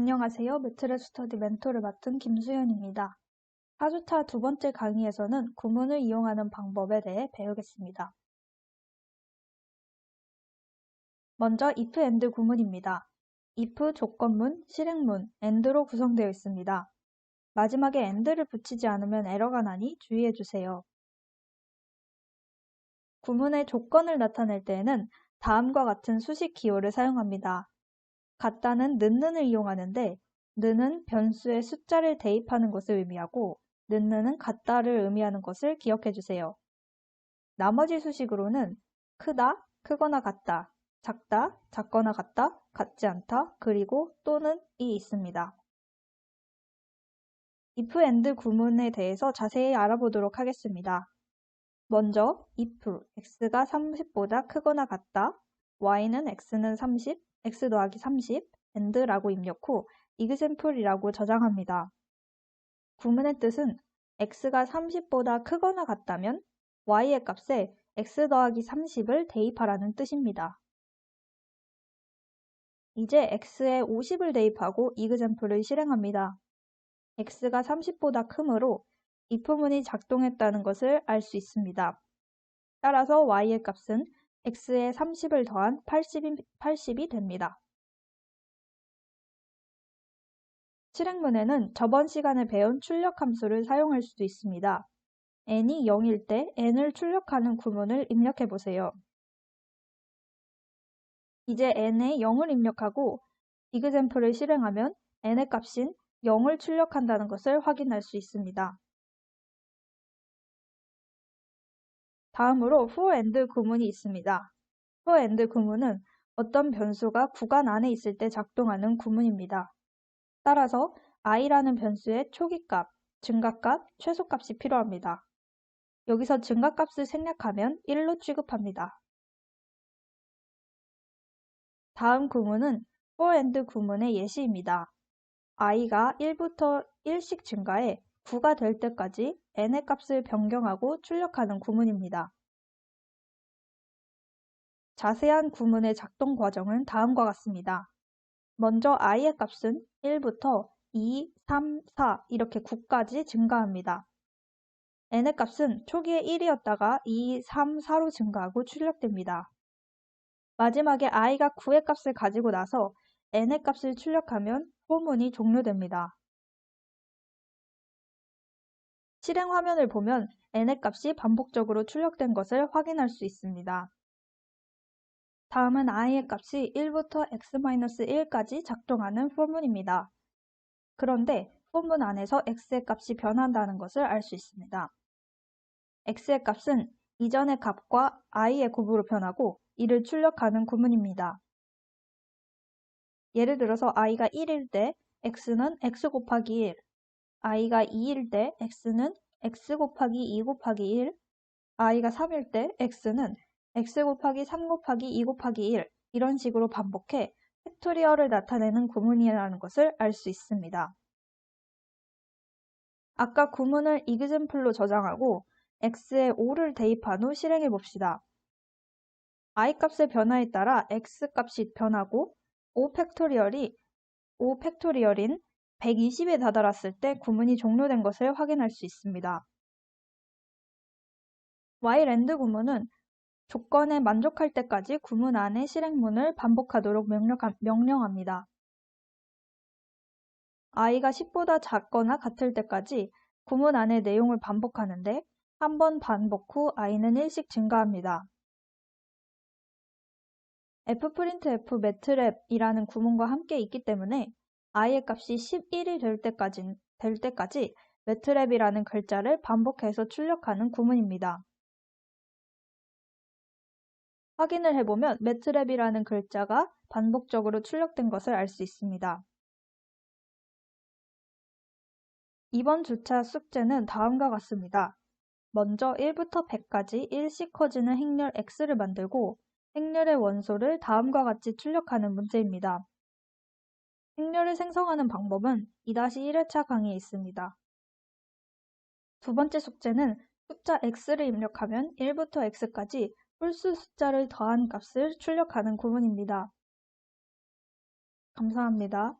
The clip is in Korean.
안녕하세요. 매트레 스터디 멘토를 맡은 김수연입니다. 4주차 두 번째 강의에서는 구문을 이용하는 방법에 대해 배우겠습니다. 먼저 if and 구문입니다. if 조건문, 실행문, and로 구성되어 있습니다. 마지막에 and를 붙이지 않으면 에러가 나니 주의해주세요. 구문의 조건을 나타낼 때에는 다음과 같은 수식 기호를 사용합니다. 같다는 는는을 이용하는데 는은 변수의 숫자를 대입하는 것을 의미하고 는는은 같다를 의미하는 것을 기억해 주세요. 나머지 수식으로는 크다, 크거나 같다, 작다, 작거나 같다, 같지 않다, 그리고 또는 이 있습니다. if and 구문에 대해서 자세히 알아보도록 하겠습니다. 먼저 if x가 30보다 크거나 같다, y는 x는 30, x 더하기 30, and라고 입력 후 example이라고 저장합니다. 구문의 뜻은 x가 30보다 크거나 같다면 y의 값에 x 더하기 30을 대입하라는 뜻입니다. 이제 x에 50을 대입하고 example을 실행합니다. x가 30보다 크므로 if문이 작동했다는 것을 알 수 있습니다. 따라서 y의 값은 x에 30을 더한 80이, 80이 됩니다. 실행문에는 저번 시간에 배운 출력 함수를 사용할 수도 있습니다. n이 0일 때 n을 출력하는 구문을 입력해 보세요. 이제 n에 0을 입력하고 example을 실행하면 n의 값인 0을 출력한다는 것을 확인할 수 있습니다. 다음으로 for and 구문이 있습니다. for and 구문은 어떤 변수가 구간 안에 있을 때 작동하는 구문입니다. 따라서 i라는 변수의 초기값, 증가값, 최소값이 필요합니다. 여기서 증가값을 생략하면 1로 취급합니다. 다음 구문은 for and 구문의 예시입니다. i가 1부터 1씩 증가해 9가 될 때까지 n의 값을 변경하고 출력하는 구문입니다. 자세한 구문의 작동 과정은 다음과 같습니다. 먼저 i의 값은 1부터 2, 3, 4 이렇게 9까지 증가합니다. n의 값은 초기에 1이었다가 2, 3, 4로 증가하고 출력됩니다. 마지막에 i가 9의 값을 가지고 나서 n의 값을 출력하면 포문이 종료됩니다. 실행 화면을 보면 n의 값이 반복적으로 출력된 것을 확인할 수 있습니다. 다음은 i의 값이 1부터 x-1까지 작동하는 포문입니다. 그런데 포문 안에서 x의 값이 변한다는 것을 알 수 있습니다. x의 값은 이전의 값과 i의 곱으로 변하고 이를 출력하는 구문입니다. 예를 들어서 i가 1일 때 x는 x 곱하기 1, i가 2일 때 x는 x 곱하기 2 곱하기 1, i가 3일 때 x는 x 곱하기 3 곱하기 2 곱하기 1 이런 식으로 반복해 팩토리얼을 나타내는 구문이라는 것을 알 수 있습니다. 아까 구문을 example로 저장하고 x에 5를 대입한 후 실행해 봅시다. i 값의 변화에 따라 x 값이 변하고 5 팩토리얼이 5 팩토리얼인 120에 다다랐을 때 구문이 종료된 것을 확인할 수 있습니다. while and 구문은 조건에 만족할 때까지 구문 안의 실행문을 반복하도록 명령합니다. i가 10보다 작거나 같을 때까지 구문 안의 내용을 반복하는데 한 번 반복 후 i는 1씩 증가합니다. fprintf 매트랩이라는 구문과 함께 있기 때문에 i의 값이 11이 될 때까지, 될 때까지 매트랩이라는 글자를 반복해서 출력하는 구문입니다. 확인을 해보면 매트랩이라는 글자가 반복적으로 출력된 것을 알 수 있습니다. 이번 주차 숙제는 다음과 같습니다. 먼저 1부터 100까지 일씩 커지는 행렬 x를 만들고 행렬의 원소를 다음과 같이 출력하는 문제입니다. 행렬을 생성하는 방법은 2-1회차 강의에 있습니다. 두 번째 숙제는 숫자 x를 입력하면 1부터 x까지 홀수 숫자를 더한 값을 출력하는 구문입니다. 감사합니다.